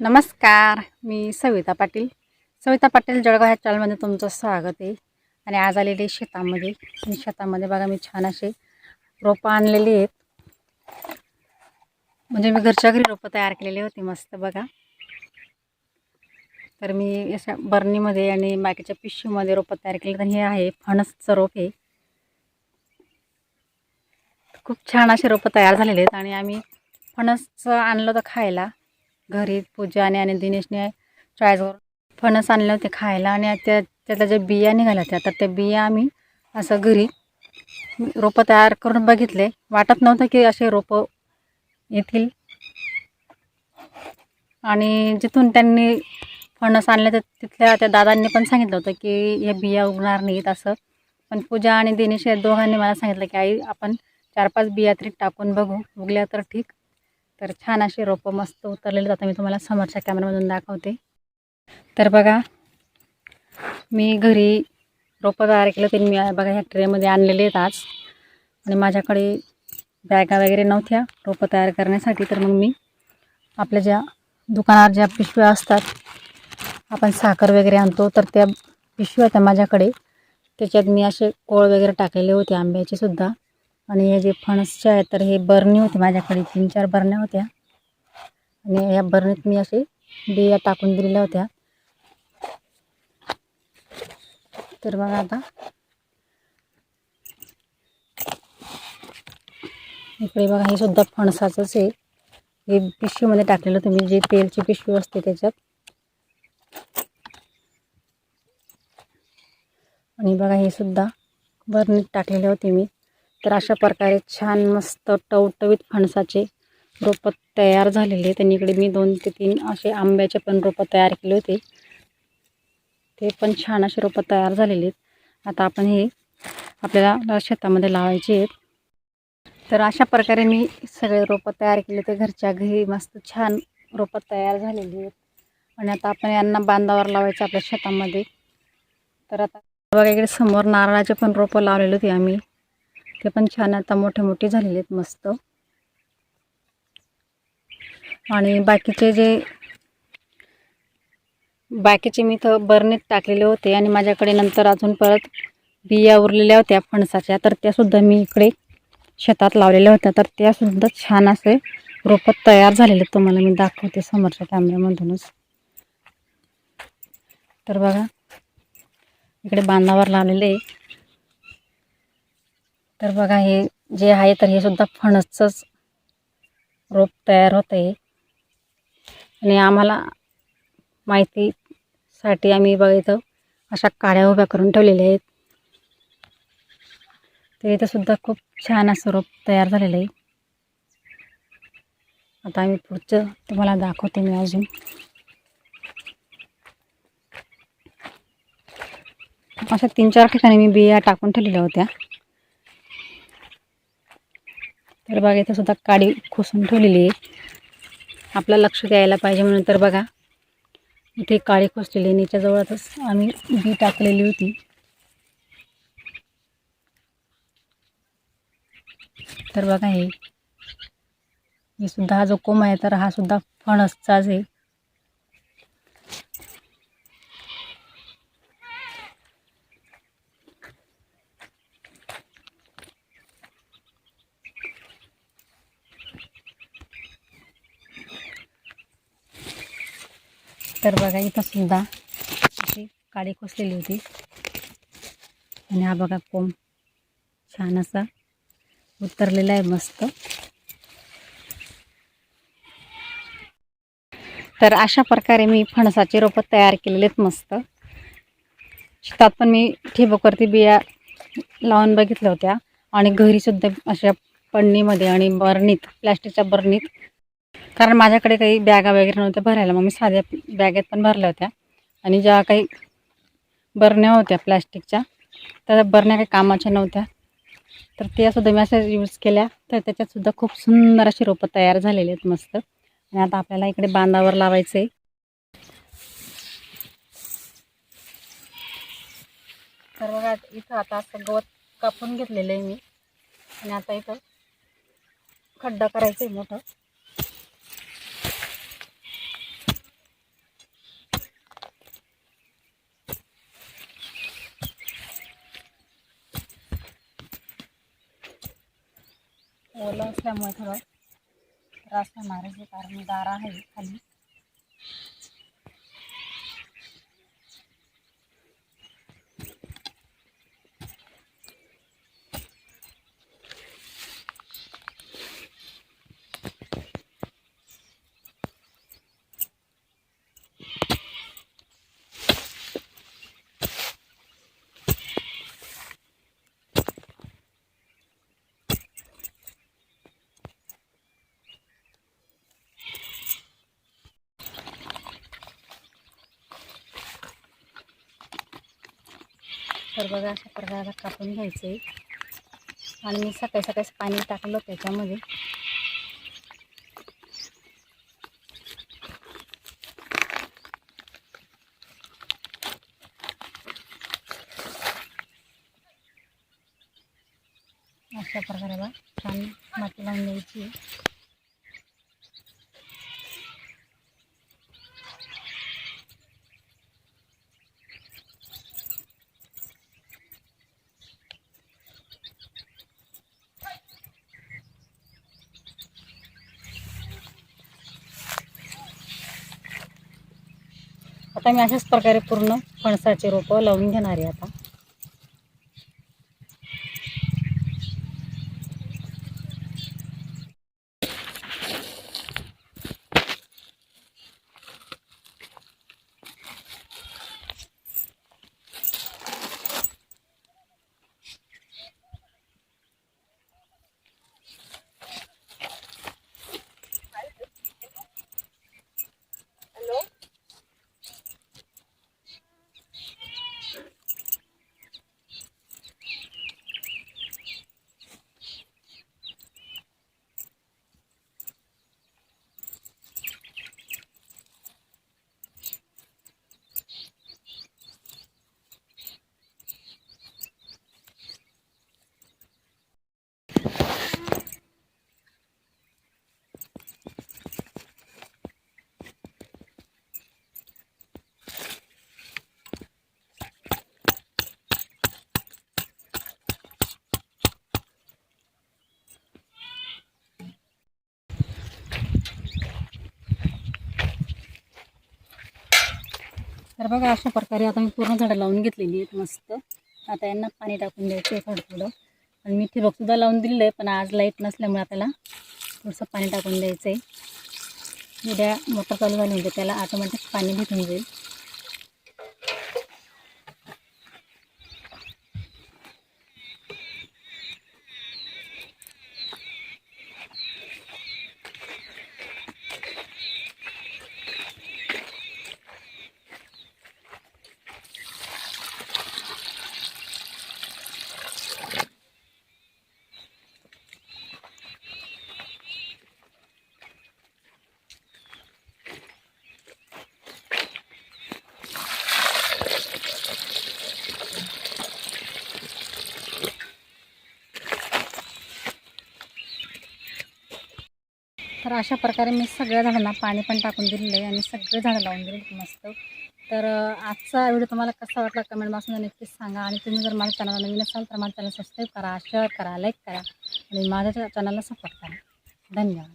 नमस्कार मी सविता पाटील. सविता पाटील जळगाव ह्या चॅनलमध्ये तुमचं स्वागत आहे. आणि आज आलेले शेतामध्ये. शेतामध्ये बघा मी छान असे रोपं आणलेली आहेत. म्हणजे मी घरच्या घरी रोपं तयार केलेली होती मस्त बघा. तर मी अशा बरणीमध्ये आणि बाकीच्या पिशवीमध्ये रोपं तयार केली तर हे आहे फणसचं रोप आहे. खूप छान असे रोपं तयार झालेले आहेत. आणि आम्ही फणसचं आणलं तर खायला. घरी पूजाने आणि दिनेशने चाळीसवर फणस आणले होते खायला आणि त्या त्यातल्या ज्या बिया निघाल्या होत्या तर त्या बिया आम्ही असं घरी रोपं तयार करून बघितले. वाटत नव्हतं की असे रोपं येतील. आणि जिथून त्यांनी फणस आणले तर तिथल्या त्या दादांनी पण सांगितलं होतं की हे बिया उगणार नाहीत असं. पण पूजा आणि दिनेश या दोघांनी मला सांगितलं की आई आपण चार पाच बिया तरी टाकून बघू. उगल्या तर ठीक. तर छान अशी रोपं मस्त उतरलेली आता मी तुम्हाला समोरच्या कॅमेरामधून दाखवते. तर बघा मी घरी रोपं तयार केलं ते मी बघा ह्या ट्रेमध्ये आणलेले आहेत आज. आणि माझ्याकडे बॅगा वगैरे नव्हत्या रोपं तयार करण्यासाठी. तर मग मी आपल्या ज्या दुकानावर ज्या पिशव्या असतात आपण साखर वगैरे आणतो तर त्या पिशव्या त्या माझ्याकडे. त्याच्यात मी असे कोळ वगैरे टाकलेले होते आंब्याचे सुद्धा. आणि हे जे फणसचे आहे तर हे बरणी होती माझ्याकडे. तीन चार बरण्या होत्या. आणि या बरणीत मी असे बिया टाकून दिलेल्या होत्या. तर बघा आता. इकडे बघा हे सुद्धा फणसाचंच आहे. हे पिशवीमध्ये टाकलेलं तुम्ही जे तेलची पिशवी असते त्याच्यात. आणि बघा हे सुद्धा बरणीत टाकलेले होते मी. तर अशा प्रकारे छान मस्त टवटवीत फणसाचे रोपं तयार झालेले त्यांनी इकडे मी दोन ते तीन असे आंब्याचे पण रोपं तयार केले होते. ते पण छान असे रोपं तयार झालेले आहेत. आता आपण हे आपल्याला शेतामध्ये लावायचे आहेत. तर अशा प्रकारे मी सगळे रोपं तयार केले ते घरच्या घरी मस्त छान रोपं तयार झालेली आहेत. आणि आता आपण यांना बांधावर लावायचं आपल्या शेतामध्ये. तर आता बघा इकडे समोर नारळाचे पण रोपं लावलेले होते आम्ही. हे पण छान आता मोठे मोठे झालेले आहेत मस्त. आणि बाकीचे जे बाकीचे मी तर बरणीत टाकलेले होते आणि माझ्याकडे नंतर अजून परत बिया उरलेल्या होत्या फणसाच्या तर त्यासुद्धा मी इकडे शेतात लावलेल्या होत्या तर त्यासुद्धा छान असे रोपं तयार झालेले आहेत. तुम्हाला मी दाखवते समोरच्या कॅमेऱ्यामधूनच तर बघा इकडे बांधावर लावलेले आहे. तर बघा हे जे आहे तर हे सुद्धा फणसचंच रोप तयार होतं आहे आणि आम्हाला माहितीसाठी आम्ही बघा इथं अशा काड्या उभ्या करून ठेवलेल्या आहेत. तर इथं सुद्धा खूप छान असं रोप तयार झालेलं आहे. आता आम्ही पुढचं तुम्हाला दाखवते मी अजून. अशा तीन चार ठिकाणी मी बिया टाकून ठेवलेल्या होत्या. तर बघा इथं सुद्धा काडी खोसून ठेवलेली आहे. आपलं लक्ष द्यायला पाहिजे म्हणून तर बघा इथे काळी खोसलेली आहे. याच्याजवळच आम्ही बी टाकलेली होती. तर बघा हे हे सुद्धा हा जो कोंब आहे तर हा सुद्धा फणसचाच आहे. तर बघा इथं सुद्धा अशी काळी कोसलेली होती. आणि हा बघा कोंब छान असा उतरलेला आहे मस्त. तर अशा प्रकारे मी फणसाचे रोपं तयार केलेले आहेत मस्त. शेतात पण मी ठिबकवरती बिया लावून बघितल्या होत्या. आणि घरीसुद्धा अशा पडणीमध्ये आणि बरणीत प्लॅस्टिकच्या बरणीत कारण माझ्याकडे काही बॅगा वगैरे नव्हत्या भरायला. मग मी साध्या बॅगेत पण भरल्या होत्या. आणि ज्या काही बरण्या होत्या प्लॅस्टिकच्या त्या बरण्या काही कामाच्या नव्हत्या. तर त्यासुद्धा मी अशा यूज केल्या. तर त्याच्यातसुद्धा खूप सुंदर अशी रोपं तयार झालेली आहेत मस्त. आणि आता आपल्याला इकडे बांधावर लावायचं आहे तर बघा इथं आता असं गवत कापून घेतलेलं आहे मी. आणि आता इथं खड्डा करायचं आहे मोठं. ओलं असल्यामुळे थोडं त्रास होणार आहे कारण दार आहे खाली. तर बघा अशा प्रकारे कापून घ्यायचं आहे आणि मी सकाळी सकाळी पाणी टाकलं त्याच्यामध्ये. अशा प्रकारे बा छान माती लावून द्यायची आता मी अशाच प्रकारे पूर्ण फणसाचे रोपं लावून घेणार आहे आता तर बघा अशा प्रकारे आता मी पूर्ण झाडं लावून घेतलेली आहेत मस्त. आता यांना पाणी टाकून द्यायचं आहे थोडं थोडं. आणि मी ठिबकसुद्धा लावून दिलेलं आहे पण आज लाइट नसल्यामुळे आपल्याला थोडंसं पाणी टाकून द्यायचं आहे उद्या मोटर चालू झाली म्हणजे त्याला ऑटोमॅटिक पाणी भेटून जाईल. तर अशा प्रकारे मी सगळ्या झाडांना पाणी पण टाकून दिलेलं आहे आणि सगळे झाडं लावून दिले मस्त. तर आजचा व्हिडिओ तुम्हाला कसा वाटला कमेंट बॉक्समध्ये नक्कीच सांगा आणि तुम्ही जर माझ्या चॅनलला नवीन असाल तर माझ्या चॅनल सबस्क्राईब करा शेअर करा लाईक करा आणि माझ्या चॅनलला सपोर्ट करा. धन्यवाद.